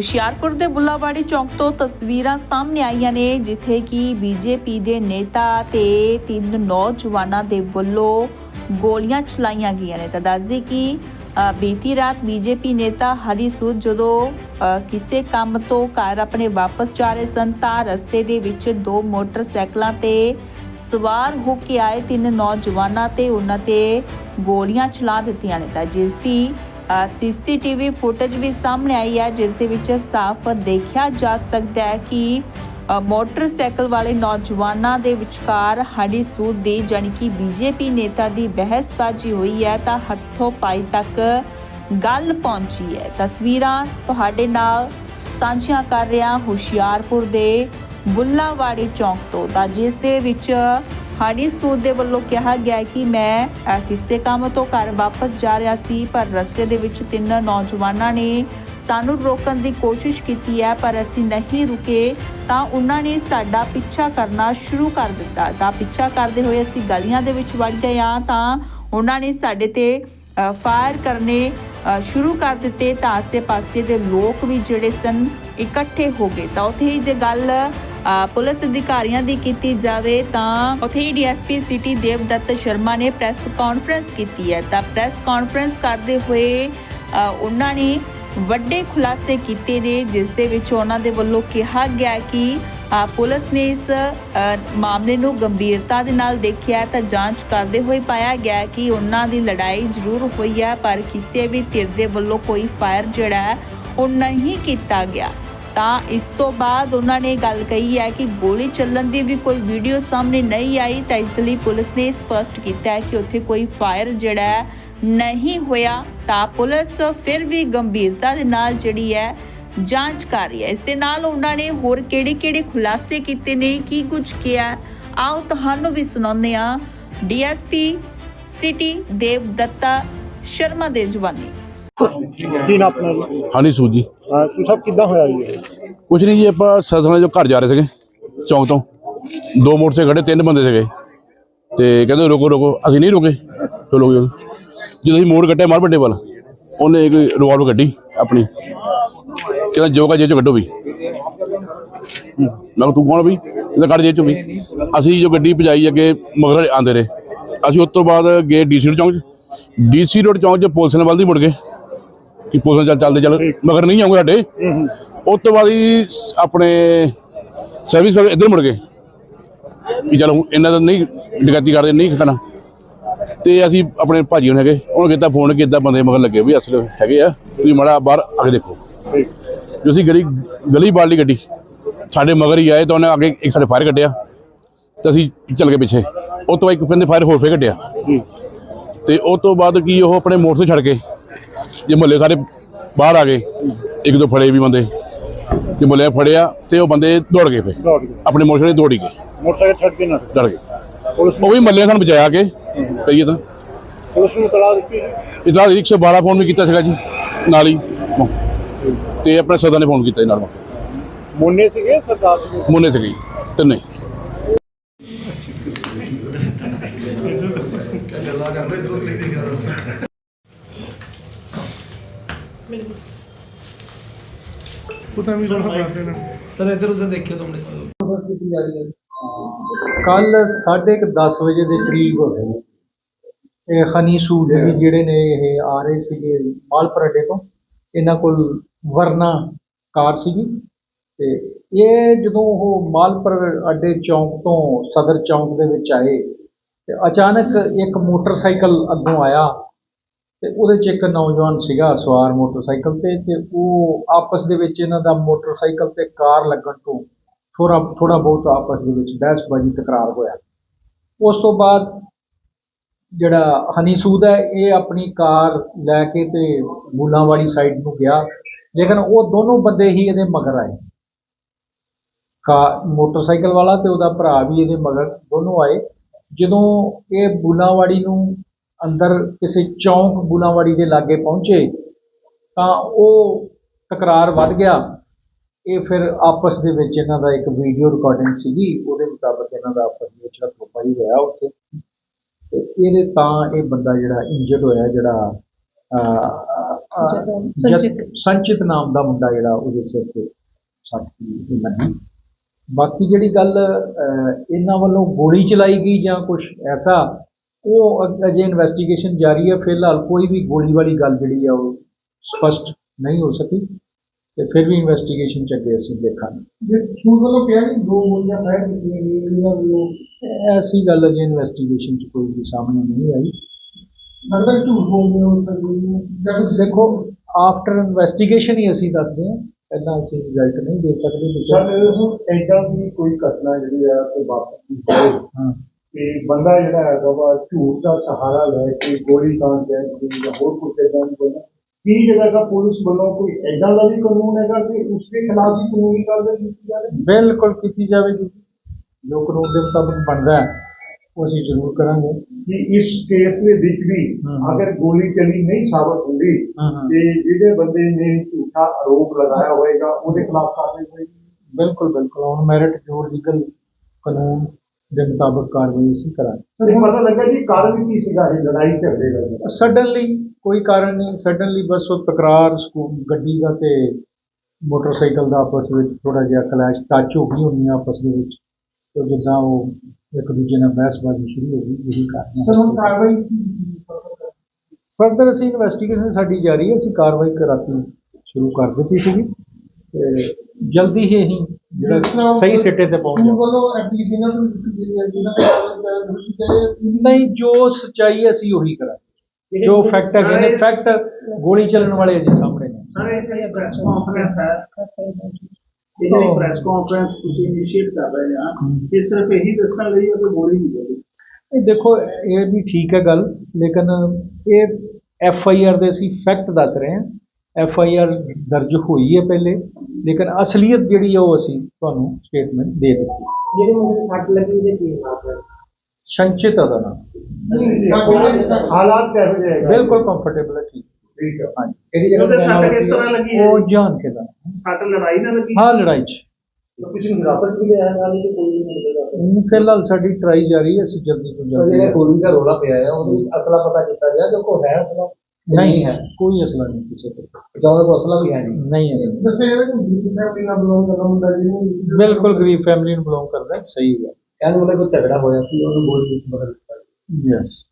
ਹੁਸ਼ਿਆਰਪੁਰ ਦੇ ਬੁੱਲਾਵਾੜੀ ਚੌਂਕ ਤੋਂ ਤਸਵੀਰਾਂ ਸਾਹਮਣੇ ਆਈਆਂ ਨੇ, ਜਿੱਥੇ ਕਿ ਬੀਜੇਪੀ ਦੇ ਨੇਤਾ ਤੇ ਤਿੰਨ ਨੌਜਵਾਨਾਂ ਦੇ ਵੱਲੋਂ ਗੋਲੀਆਂ ਚਲਾਈਆਂ ਗਈਆਂ ਨੇ। ਤਾਂ ਦੱਸਦੀ ਕਿ ਬੀਤੀ ਰਾਤ ਬੀਜੇਪੀ ਨੇਤਾ ਹਰੀ ਸੂਦ ਜਦੋਂ ਕਿਸੇ ਕੰਮ ਤੋਂ ਘਰ ਆਪਣੇ ਵਾਪਸ ਜਾ ਰਹੇ ਸਨ, ਤਾਂ ਰਸਤੇ ਦੇ ਵਿੱਚ ਦੋ ਮੋਟਰਸਾਈਕਲਾਂ ਤੇ ਸਵਾਰ ਹੋ ਕੇ ਆਏ ਤਿੰਨ ਨੌਜਵਾਨਾਂ ਤੇ ਉਹਨਾਂ ਤੇ ਗੋਲੀਆਂ ਚਲਾ ਦਿੱਤੀਆਂ ਨੇ। ਤਾਂ ਜਿਸ ਦੀ ਸੀਸੀਟੀਵੀ ਫੁਟੇਜ ਵੀ ਸਾਹਮਣੇ ਆਈ ਹੈ, ਜਿਸ ਦੇ ਵਿੱਚ ਸਾਫ਼ ਦੇਖਿਆ ਜਾ ਸਕਦਾ ਹੈ ਕਿ ਮੋਟਰਸਾਈਕਲ ਵਾਲੇ ਨੌਜਵਾਨਾਂ ਦੇ ਵਿਚਕਾਰ ਹੜੀ ਸੂਦ ਦੀ ਜਾਣੀ ਕਿ ਬੀਜੇਪੀ ਨੇਤਾ ਦੀ ਬਹਿਸਬਾਜ਼ੀ ਹੋਈ ਹੈ, ਤਾਂ ਹੱਥੋਂ ਪਾਈ ਤੱਕ ਗੱਲ ਪਹੁੰਚੀ ਹੈ। ਤਸਵੀਰਾਂ ਤੁਹਾਡੇ ਨਾਲ ਸਾਂਝੀਆਂ ਕਰ ਰਿਹਾ ਹੁਸ਼ਿਆਰਪੁਰ ਦੇ ਬੁੱਲਾਵਾੜੀ ਚੌਂਕ ਤੋਂ, ਤਾਂ ਜਿਸ ਦੇ ਵਿੱਚ ਹਨੀ ਸੂਦ ਦੇ ਵੱਲੋਂ ਕਿਹਾ ਗਿਆ ਕਿ ਮੈਂ ਕਿਸੇ ਕੰਮ ਤੋਂ ਘਰ ਵਾਪਸ ਜਾ ਰਿਹਾ ਸੀ, ਪਰ ਰਸਤੇ ਦੇ ਵਿੱਚ ਤਿੰਨ ਨੌਜਵਾਨਾਂ ਨੇ ਸਾਨੂੰ ਰੋਕਣ ਦੀ ਕੋਸ਼ਿਸ਼ ਕੀਤੀ ਹੈ, ਪਰ ਅਸੀਂ ਨਹੀਂ ਰੁਕੇ, ਤਾਂ ਉਹਨਾਂ ਨੇ ਸਾਡਾ ਪਿੱਛਾ ਕਰਨਾ ਸ਼ੁਰੂ ਕਰ ਦਿੱਤਾ। ਤਾਂ ਪਿੱਛਾ ਕਰਦੇ ਹੋਏ ਅਸੀਂ ਗਲੀਆਂ ਦੇ ਵਿੱਚ ਵੜ ਗਏ ਹਾਂ, ਤਾਂ ਉਹਨਾਂ ਨੇ ਸਾਡੇ ਤੇ ਫਾਇਰ ਕਰਨੇ ਸ਼ੁਰੂ ਕਰ ਦਿੱਤੇ। ਤਾਂ ਆਸੇ-ਪਾਸੇ ਦੇ ਲੋਕ ਵੀ ਜਿਹੜੇ ਸਨ, ਇਕੱਠੇ ਹੋ ਗਏ। ਤਾਂ ਉੱਥੇ ਹੀ ਜੇ ਗੱਲ ਪੁਲਿਸ ਅਧਿਕਾਰੀਆਂ ਦੀ ਕੀਤੀ ਜਾਵੇ ਤਾਂ ਉੱਥੇ ਹੀ ਡੀਐਸਪੀ ਸਿਟੀ ਦੇਵਦੱਤ ਸ਼ਰਮਾ ਨੇ ਪ੍ਰੈਸ ਕਾਨਫਰੰਸ ਕੀਤੀ ਹੈ। ਤਾਂ ਪ੍ਰੈਸ ਕਾਨਫਰੰਸ ਕਰਦੇ ਹੋਏ ਉਹਨਾਂ ਨੇ ਵੱਡੇ ਖੁਲਾਸੇ ਕੀਤੇ ਨੇ, ਜਿਸ ਦੇ ਵਿੱਚ ਉਹਨਾਂ ਦੇ ਵੱਲੋਂ ਕਿਹਾ ਗਿਆ ਕਿ ਪੁਲਿਸ ਨੇ ਇਸ ਮਾਮਲੇ ਨੂੰ ਗੰਭੀਰਤਾ ਦੇ ਨਾਲ ਦੇਖਿਆ ਤਾਂ ਜਾਂਚ ਕਰਦੇ ਹੋਏ ਪਾਇਆ ਗਿਆ ਕਿ ਉਹਨਾਂ ਦੀ ਲੜਾਈ ਜ਼ਰੂਰ ਹੋਈ ਹੈ, ਪਰ ਕਿਸੇ ਵੀ ਧਿਰ ਦੇ ਵੱਲੋਂ ਕੋਈ ਫਾਇਰ ਜਿਹੜਾ ਹੈ, ਉਹ ਨਹੀਂ ਕੀਤਾ ਗਿਆ। ਤਾਂ ਇਸ ਤੋਂ ਬਾਅਦ ਉਹਨਾਂ ਨੇ ਗੱਲ ਕਹੀ ਹੈ ਕਿ ਗੋਲੀ ਚੱਲਣ ਦੀ ਵੀ ਕੋਈ ਵੀਡੀਓ ਸਾਹਮਣੇ ਨਹੀਂ ਆਈ ਤਾਂ ਇਸ ਲਈ ਪੁਲਿਸ ਨੇ ਸਪਸ਼ਟ ਕੀਤਾ ਹੈ ਕਿ ਉੱਥੇ ਕੋਈ ਫਾਇਰ ਜਿਹੜਾ ਨਹੀਂ ਹੋਇਆ ਤਾਂ ਪੁਲਿਸ ਫਿਰ ਵੀ ਗੰਭੀਰਤਾ ਦੇ ਨਾਲ ਜਿਹੜੀ ਹੈ ਜਾਂਚ ਕਰ ਰਹੀ ਹੈ। ਇਸ ਦੇ ਨਾਲ ਉਹਨਾਂ ਨੇ ਹੋਰ ਕਿਹੜੇ-ਕਿਹੜੇ ਖੁਲਾਸੇ ਕੀਤੇ ਨੇ ਕੀ ਕੁਝ ਕਿਹਾ ਆਓ ਤੁਹਾਨੂੰ ਵੀ ਸੁਣਾਉਂਦੇ ਹਾਂ। ਡੀਐਸਪੀ ਸਿਟੀ ਦੇਵਦੱਤਾ ਸ਼ਰਮਾ ਦੇ ਜ਼ੁਬਾਨੀ ਕੀ ਨਾ ਆਪਣਾ ਜੀ? ਹਾਂਜੀ ਸੂਜੀ ਹਾਂ ਤੁਸੀਂ ਸਭ ਕਿੱਦਾਂ ਹੋਇਆ ਜੀ ਇਹ? ਕੁਛ ਨਹੀਂ ਜੀ, ਆਪਾਂ ਸਦਨਾ ਜੋ ਘਰ ਜਾ ਰਹੇ ਸੀਗੇ, ਚੌਂਕ ਤੋਂ। ਦੋ ਮੋਟਰਸਾਈਕਲ ਖੜੇ ਤਿੰਨ ਬੰਦੇ ਸੀਗੇ। ਤੇ ਕਹਿੰਦੇ ਰੁਕੋ ਰੁਕੋ, ਅਸੀਂ ਨਹੀਂ ਰੁਕੇ। ਚਲੋ ਜੀ ਜਦੋਂ ਅਸੀਂ ਮੋੜ ਕੱਟਿਆ ਮਾਰ ਵੱਡੇ ਵੱਲ, ਉਹਨੇ ਇੱਕ ਰਿਵਾਲਵਰ ਕੱਢੀ ਆਪਣੀ। ਕਹਿੰਦਾ, ਜੋ ਕਾ ਜੇ ਚੋਂ ਕੱਢੋ ਵੀ। ਮੈਂ ਕਿਹਾ, ਤੂੰ ਕੌਣ ਵੀ? ਕਹਿੰਦਾ, ਕੱਢ ਜੇ ਚੋਂ ਵੀ। ਅਸੀਂ ਜੋ ਗੱਡੀ ਭਜਾਈ ਅੱਗੇ ਮਗਰ ਆਂਦੇ ਰਹੇ। ਅਸੀਂ ਉਸ ਤੋਂ ਬਾਅਦ ਗਏ ਡੀਸੀ ਰੋਡ ਚੌਂਕ ਡੀਸੀ ਰੋਡ ਚੌਂਕ 'ਚ ਪੁਲਿਸ ਨਾਲ ਵੱਲ ਦੀ ਮੁੜ ਗਏ ਕਿ ਪੁਲਿਸ ਚੱਲ ਚੱਲਦੇ ਚੱਲ ਮਗਰ ਨਹੀਂ ਆਉਂਗੇ ਸਾਡੇ। ਉਸ ਤੋਂ ਬਾਅਦ ਹੀ ਆਪਣੇ ਸਰਵਿਸ ਵਾਲੇ ਇੱਧਰ ਮੁੜ ਗਏ। ਕਿ ਚਲੋ ਇਹਨਾਂ ਦਾ ਨਹੀਂ ਡਕੈਤੀ ਕਰਦੇ ਨਹੀਂ ਖਕਣਾ ਤੇ ਅਸੀਂ ਆਪਣੇ ਭਾਜੀ ਹੁਣ ਹੈਗੇ ਉਹਨਾਂ ਕੀਤਾ ਫੋਨ ਕਿ ਇਦਾਂ ਬੰਦੇ ਮਗਰ ਲੱਗੇ ਵੀ ਅਸਲ ਹੈਗੇ ਆ ਤੁਸੀਂ ਮਾੜਾ ਬਾਹਰ ਆ ਕੇ ਦੇਖੋ। ਜੋ ਅਸੀਂ ਗਲੀ ਗਲੀ ਬਾੜ ਲਈ ਗੱਡੀ ਸਾਡੇ ਮਗਰ ਹੀ ਆਏ ਤਾਂ ਉਹਨੇ ਅੱਗੇ ਇੱਕ ਸਾਡੇ ਫਾਇਰ ਕੱਢਿਆ ਤੇ ਅਸੀਂ ਚੱਲ ਗਏ ਪਿੱਛੇ। ਉਹ ਤੋਂ ਬਾਅਦ ਇੱਕ ਕਹਿੰਦੇ ਫਾਇਰ ਹੋਰ ਫੇਰ ਕੱਢਿਆ। ਤੇ ਉਹ ਤੋਂ ਬਾਅਦ ਕੀ ਉਹ ਆਪਣੇ ਮੋਟਰ ਛੱਡ ਕੇ ਜੇ ਮੁਹੱਲੇ ਸਾਰੇ ਬਾਹਰ ਆ ਗਏ ਇੱਕ ਦੋ ਫੜੇ ਵੀ ਬੰਦੇ। ਜੇ ਮੁਹੱਲੇ ਫੜਿਆ ਤੇ ਉਹ ਬੰਦੇ ਦੌੜ ਗਏ ਫੇ ਦੌੜ ਗਏ। ਆਪਣੇ ਮੋਟਰ ਤੇ ਦੌੜੀ ਗਏ। ਮੋਟਰਸਾਈਕਲ ਛੱਡ ਕੇ ਨਾ ਡਰ ਗਏ। ਪੁਲਿਸ ਉਹ ਵੀ ਮੱਲੇ ਸਾਨੂੰ ਬਚਾਇਆ ਕੇ। ਕਹੀਏ ਤਾਂ। ਪੁਲਿਸ ਨੂੰ ਤਲਾ ਦਿੱਤੀ ਇਦਾਂ 112 ਫੋਨ ਵੀ ਕੀਤਾ ਸੀਗਾ ਜੀ ਨਾਲ ਹੀ। ਤੇ ਆਪਣੇ ਸਦਾ ਨੇ ਫੋਨ ਕੀਤਾ ਜੀ ਨਾਲ। ਮੋਨੇ ਸੀਗੇ ਸਰਦਾਰ ਮੁੰਨੇ ਸੀਗੇ ਜੀ, ਤਿੰਨੇ। ਪਤਾ ਨਹੀਂ ਥੋੜਾ ਕਰ ਦੇਣਾ। ਸਰ ਇੱਧਰ ਉੱਧਰ ਦੇਖਿਓ ਤੁਮਨੇ। ਕੱਲ 10:30 ਵਜੇ ਦੇ ਕਰੀਬ ਇਹ ਖਨੀ ਸੂਦ ਵੀ ਜਿਹੜੇ ਨੇ ਇਹ ਆ ਰਹੇ ਸੀਗੇ ਮਾਲਪੁਰ ਅੱਡੇ ਤੋਂ ਇਹਨਾਂ ਕੋਲ ਵਰਨਾ ਕਾਰ ਸੀਗੀ। ਤੇ ਇਹ ਜਦੋਂ ਉਹ ਮਾਲਪੁਰ ਅੱਡੇ ਚੌਂਕ ਤੋਂ ਸਦਰ ਚੌਂਕ ਦੇ ਵਿੱਚ ਆਏ ਤੇ ਅਚਾਨਕ ਇੱਕ ਮੋਟਰਸਾਈਕਲ ਅੱਗੋਂ ਆਇਆ। ਤੇ ਉਹਦੇ 'ਚ ਇੱਕ ਨੌਜਵਾਨ ਸੀਗਾ ਸਵਾਰ ਮੋਟਰਸਾਈਕਲ ਤੇ ਤੇ ਉਹ ਆਪਸ ਦੇ ਵਿੱਚ ਇਹਨਾਂ ਦਾ ਮੋਟਰਸਾਈਕਲ ਤੇ ਕਾਰ ਲੱਗਣ ਤੋਂ ਥੋੜਾ ਥੋੜਾ ਬਹੁਤ ਆਪਸ ਦੇ ਵਿੱਚ ਬਹਿਸਬਾਜ਼ੀ ਤਕਰਾਰ ਹੋਇਆ। ਉਸ ਤੋਂ ਬਾਅਦ ਜਿਹੜਾ ਹਨੀ ਸੂਦ ਹੈ, ਇਹ ਆਪਣੀ ਕਾਰ ਲੈ ਕੇ ਤੇ ਬੂਲਾਂਵਾਲੀ ਸਾਈਡ ਨੂੰ ਗਿਆ। ਲੇਕਿਨ ਉਹ ਦੋਨੋਂ ਬੰਦੇ ਹੀ ਇਹਦੇ ਮਗਰ ਆਏ। ਕਾ, ਮੋਟਰਸਾਈਕਲ ਵਾਲਾ ਤੇ ਉਹਦਾ ਭਰਾ ਵੀ ਇਹਦੇ ਮਗਰ ਦੋਨੋਂ ਆਏ। ਜਦੋਂ ਇਹ ਬੂਲਾਂਵਾੜੀ ਨੂੰ ਅੰਦਰ ਕਿਸੇ ਚੌਂਕ ਬੂਲਾਂਵਾੜੀ ਦੇ ਲਾਗੇ ਪਹੁੰਚੇ ਤਾਂ ਉਹ ਤਕਰਾਰ ਵੱਧ ਗਿਆ। ਇਹ ਫਿਰ ਆਪਸ ਦੇ ਵਿੱਚ ਇਹਨਾਂ ਦਾ ਇੱਕ ਵੀਡੀਓ ਰਿਕਾਰਡਿੰਗ ਸੀਗੀ ਉਹਦੇ ਮੁਤਾਬਕ ਇਹਨਾਂ ਦਾ ਆਪਸ ਵਿੱਚ ਹੱਥੋਂ-ਪਾਈ ਹੋਇਆ ਉੱਥੇ। ਤੇ ਇਹਦੇ ਤਾਂ ਇਹ ਬੰਦਾ ਜਿਹੜਾ ਇੰਜਰਡ ਹੋਇਆ ਜਿਹੜਾ ਸੰਚਿਤ ਸੰਚਿਤ ਨਾਮ ਦਾ ਮੁੰਡਾ ਜਿਹੜਾ ਉਹਦੇ ਸਿਰ ਤੇ ਸੱਟ ਦੀ ਲੱਗੀ। ਬਾਕੀ ਜਿਹੜੀ ਗੱਲ ਇਹਨਾਂ ਵੱਲੋਂ ਗੋਲੀ ਚਲਾਈ ਗਈ ਜਾਂ ਕੁਝ ਐਸਾ ਉਹ ਅਜੇ ਇਨਵੈਸਟੀਗੇਸ਼ਨ ਜਾਰੀ ਹੈ ਫਿਲਹਾਲ ਕੋਈ ਵੀ ਗੋਲੀ ਵਾਲੀ ਗੱਲ ਜਿਹੜੀ ਆ ਉਹ ਸਪਸ਼ਟ ਨਹੀਂ ਹੋ ਸਕੀ ਤੇ ਫਿਰ ਵੀ ਇਨਵੈਸਟੀਗੇਸ਼ਨ ਚ ਅੱਗੇ ਅਸੀਂ ਦੇਖਾਂਗੇ। ਜੇ ਸੂਰ ਵੱਲੋਂ ਕਿਹਾ ਕਿ ਦੋ ਗੋਲੀਆਂ ਫਾਇਰ ਕੀਤੀਆਂ ਗਈਆਂ ਇਹਨਾਂ ਵੱਲੋਂ ਐਸੀ ਗੱਲ ਅਜੇ ਇਨਵੈਸਟੀਗੇਸ਼ਨ ਚ ਕੋਈ ਵੀ ਸਾਹਮਣੇ ਨਹੀਂ ਆਈ। ਲੱਗਦਾ ਝੂਠ ਬੋਲਦੇ ਹੋ ਸਰ ਦੇਖੋ ਆਫਟਰ ਇਨਵੈਸਟੀਗੇਸ਼ਨ ਹੀ ਅਸੀਂ ਦੱਸਦੇ ਹਾਂ। ਪਹਿਲਾਂ ਅਸੀਂ ਰਿਜ਼ਲਟ ਨਹੀਂ ਦੇ ਸਕਦੇ ਕਿਸੇ ਸਰ ਐਦਾਂ ਦੀ ਕੋਈ ਘਟਨਾ ਜਿਹੜੀ ਆ ਵਾਪਰਦੀ ਹੋਵੇ ਹਾਂ। ਕਿ ਬੰਦਾ ਜਿਹੜਾ ਹੈਗਾ ਵਾ ਝੂਠ ਦਾ ਸਹਾਰਾ ਲੈ ਕੇ ਗੋਲੀ ਤਾਂ ਜੈ ਜਾਂ ਹੋਰ ਕੁਝ ਐਦਾਂ ਦੀ ਬੰਦਾ ਕੀ ਜਿਹੜਾ ਦਾ ਪੁਲਿਸ ਵੱਲੋਂ ਕੋਈ ਐਦਾਂ ਦਾ ਵੀ ਕਾਨੂੰਨ ਹੈਗਾ ਕਿ ਉਸ ਦੇ ਖਿਲਾਫ ਵੀ ਕਾਨੂੰਨੀ ਕਾਰਵਾਈ ਕੀਤੀ ਜਾਵੇ ਬਿਲਕੁਲ ਕੀਤੀ ਜਾਵੇਗੀ ਜੋ ਕਾਨੂੰਨ ਦੇ ਮੁਤਾਬਕ ਬਣਦਾ ਹੈ ਉਹ ਅਸੀਂ ਜ਼ਰੂਰ ਕਰਾਂਗੇ ਕਿ ਇਸ ਕੇਸ ਦੇ ਵਿੱਚ ਵੀ ਹਾਂ। ਅਗਰ ਗੋਲੀ ਚੱਲੀ ਨਹੀਂ ਸਾਬਤ ਹੁੰਦੀ ਹਾਂ, ਹਾਂ। ਤੇ ਜਿਹੜੇ ਬੰਦੇ ਨੇ ਝੂਠਾ ਆਰੋਪ ਲਗਾਇਆ ਹੋਏਗਾ ਉਹਦੇ ਖਿਲਾਫ ਕਾਰਵਾਈ ਹੋਏਗੀ ਬਿਲਕੁਲ ਬਿਲਕੁਲ ਔਨ ਮੈਰਿਟ ਜੋ ਲੀਗਲ ਕਾਨੂੰਨ ਦੇ ਮੁਤਾਬਕ ਕਾਰਵਾਈ ਅਸੀਂ ਕਰਾਂਗੇ। ਤੇ ਪਤਾ ਲੱਗਾ ਜੀ ਕਾਰਨ ਕੀ ਸੀਗਾ ਇਹ ਲੜਾਈ ਝਗੜੇ ਦਾ? ਸਡਨਲੀ ਕੋਈ ਕਾਰਨ ਨਹੀਂ ਸਡਨਲੀ ਬਸ ਉਹ ਤਕਰਾਰ ਗੱਡੀ ਦਾ ਤੇ ਮੋਟਰਸਾਈਕਲ ਦਾ ਆਪਸ ਵਿੱਚ ਥੋੜਾ ਜਿਹਾ ਕਲੈਸ਼ ਟੱਚ ਹੋ ਗਈ ਹੋਣੀ ਆਪਸ ਦੇ ਵਿੱਚ। ਤੇ ਜਿੱਦਾਂ ਉਹ ਇੱਕ ਦੂਜੇ ਨਾਲ ਬਹਿਸਬਾਜ਼ੀ ਸ਼ੁਰੂ ਹੋ ਗਈ ਉਹੀ ਸਰ ਹੁਣ ਕਾਰਨ ਕਾਰਵਾਈ ਫਰਦਰ ਅਸੀਂ ਇਨਵੈਸਟੀਗੇਸ਼ਨ ਸਾਡੀ ਜਾਰੀ ਹੈ ਅਸੀਂ ਕਾਰਵਾਈ ਕਰਾਤੀ ਸ਼ੁਰੂ ਕਰ ਦਿੱਤੀ ਸੀਗੀ। ਤੇ ਜਲਦੀ ਹੀ ਅਸੀਂ ਜਿਹੜਾ ਸਹੀ ਸਿੱਟੇ ਤੇ ਪਹੁੰਚ ਜਾਵਾਂਗੇ। ਵੱਲੋਂ ਐਪਲੀ ਜਿਨ੍ਹਾਂ ਤੋਂ ਦਾ ਦਿੱਤੀ ਨਹੀਂ ਜੋ ਸਚਾਈ ਹੈ ਅਸੀਂ ਉਹੀ ਕਰਾਂਗੇ। ਜੋ ਫੈਕਟ ਹੈਗੇ ਨੇ ਫੈਕਟ ਗੋਲੀ ਚੱਲਣ ਵਾਲੇ ਅਜੇ ਸਾਹਮਣੇ ਨੇ ਸਰ ਇਹ ਜਿਹੜੀ ਪ੍ਰੈਸ ਕਾਨਫਰੰਸ ਹੈ। ਇਹ ਜਿਹੜੀ ਪ੍ਰੈਸ ਕਾਨਫਰੰਸ ਤੁਸੀਂ ਇਨੀਸ਼ੀਏਟ ਕਰ ਰਹੇ ਆ ਇਹ ਸਿਰਫ ਇਹੀ ਦੱਸਣ ਲਈ ਹੈ ਕਿ ਗੋਲੀ ਨਹੀਂ ਚੱਲੀ। ਇਹ ਦੇਖੋ ਇਹ ਵੀ ਠੀਕ ਹੈ ਗੱਲ ਲੇਕਿਨ ਇਹ ਐਫ ਆਈ ਆਰ ਦੇ ਅਸੀਂ ਫੈਕਟ ਦੱਸ ਰਹੇ ਹਾਂ। ਐਫ ਆਈ ਆਰ ਦਰਜ ਹੋਈ ਹੈ ਪਹਿਲੇ ਲੇਕਿਨ ਅਸਲੀਅਤ ਜਿਹੜੀ ਹੈ ਉਹ ਅਸੀਂ ਤੁਹਾਨੂੰ ਸਟੇਟਮੈਂਟ ਦੇ ਦਿੱਤੀ। ਜਿਹੜੇ ਮੁੰਡੇ ਸੱਟ ਲੱਗੀ ਉਹਦੇ ਕੀ ਹਾਲਾਤ ਹੈ? ਸੰਚਿਤ ਦਾ ਨਾਮ। ਹਾਲਾਤ ਕਿਹੋ ਜਿਹੇ ਹੈਗਾ? ਬਿਲਕੁਲ ਕੰਫਰਟੇਬਲ ਹੈ ਠੀਕ। ਠੀਕ ਹੈ ਹਾਂਜੀ। ਇਹਦੀ ਉਹਦੇ ਸੱਟ ਕਿਸ ਤਰ੍ਹਾਂ ਲੱਗੀ ਹੈ? ਉਹ ਜਾਨ ਕੇ ਦਾ। ਸੱਟ ਲੜਾਈ ਨਾਲ ਲੱਗੀ? ਹਾਂ ਲੜਾਈ ਚ। ਕਿਸੇ ਨੂੰ ਹਿਰਾਸਤ ਵੀ ਲਿਆ ਨਾਲ ਹੀ ਕੋਈ ਨਹੀਂ ਫਿਲਹਾਲ ਸਾਡੀ ਟਰਾਈ ਜਾਰੀ ਹੈ ਅਸੀਂ ਜਲਦੀ ਤੋਂ ਜਲਦੀ ਗੋਲੀ ਦਾ ਰੋਲਾ ਪਿਆ ਹੈ ਉਹਦੇ ਵਿੱਚ ਅਸਲਾ ਪਤਾ ਕੀਤਾ ਗਿਆ ਜੋ ਕੋ ਹੈ ਅਸਲਾ। ਨਹੀਂ ਹੈ। ਕੋਈ ਅਸਲਾ ਨਹੀਂ ਕਿਸੇ ਕੋਲ ਬਚਾਉਣ ਦਾ ਅਸਲਾ ਵੀ ਹੈ ਨਹੀਂ। ਨਹੀਂ ਹੈ ਦੱਸਿਆ ਜਾਂਦਾ ਕਿ ਗਰੀਬ ਫੈਮਿਲੀ ਨਾਲ ਬਿਲੋਂਗ ਕਰਦਾ ਮੁੰਡਾ ਜੀ। ਬਿਲਕੁਲ ਗਰੀਬ ਫੈਮਿਲੀ ਨੂੰ ਬਿਲੋਂਗ ਕਰਦਾ ਹੈ, ਸਹੀ ਹੈ। ਕਹਿੰਦੇ ਉਹਦਾ ਕੋਈ ਝਗੜਾ ਹੋਇਆ ਸੀ ਉਹਨੂੰ ਗੋਲੀ ਵਿੱਚ ਬਦਲ ਦਿੱਤਾ। ਯੈਸ